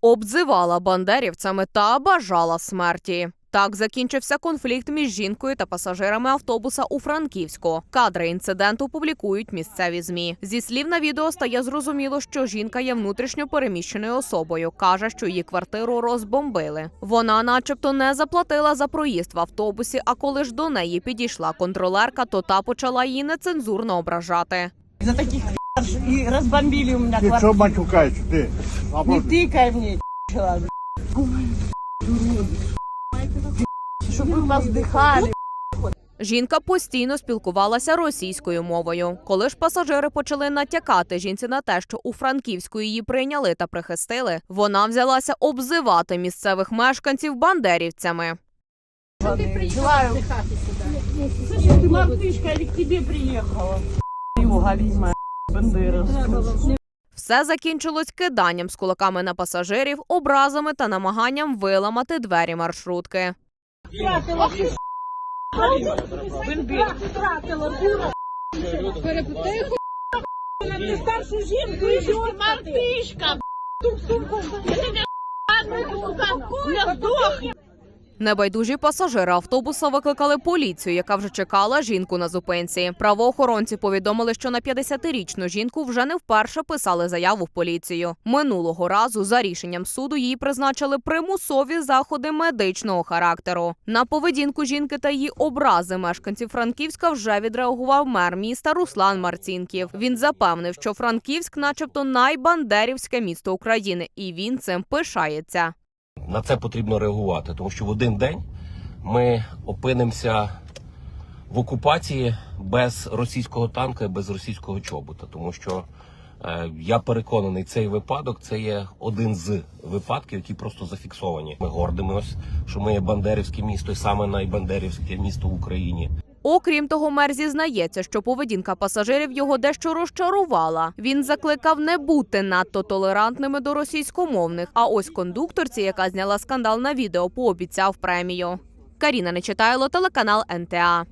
обзивала бандерівцями та бажала смерті. Так закінчився конфлікт між жінкою та пасажирами автобуса у Франківську. Кадри інциденту публікують місцеві змі. Зі слів на відео стає зрозуміло, що жінка є внутрішньо переміщеною особою. каже, що її квартиру розбомбили. Вона, начебто, не заплатила за проїзд в автобусі. А коли ж до неї підійшла контролерка, то та почала її нецензурно ображати. За таких и разбомбили у меня Ты что квартиру. матюкаешься, ты? Не Вопрос. тыкай мне, человек. Чтобы вы воздыхали. Жінка постійно спілкувалася російською мовою. Коли ж пасажири почали натякати жінці на те, що у Франківську її прийняли та прихистили, вона взялася обзивати місцевих мешканців бандерівцями. Желаю. Слушай, ты мартышка или к тебе приехала? Юга, ведьма, бандера. Все закінчилось киданням з кулаками на пасажирів, образами та намаганням виламати двері маршрутки. Ти старшу жінку і мартишка. Я здохну. Небайдужі пасажири автобуса викликали поліцію, яка вже чекала жінку на зупинці. Правоохоронці повідомили, що на 50-річну жінку вже не вперше писали заяву в поліцію. Минулого разу за рішенням суду їй призначили примусові заходи медичного характеру. На поведінку жінки та її образи мешканців Франківська вже відреагував мер міста Руслан Марцінків. Він запевнив, що Франківськ, начебто, найбандерівське місто України, і він цим пишається. На це потрібно реагувати, тому що в один день ми опинимося в окупації без російського танка і без російського чобота. Тому що е, я переконаний, цей випадок це є один з випадків, які просто зафіксовані. Ми гордимось, що ми є бандерівське місто, і саме найбандерівське місто в Україні. Окрім того, мер зізнається, що поведінка пасажирів його дещо розчарувала. Він закликав не бути надто толерантними до російськомовних. А ось кондукторці, яка зняла скандал на відео, пообіцяв премію. Каріна Нечитайло, телеканал НТА.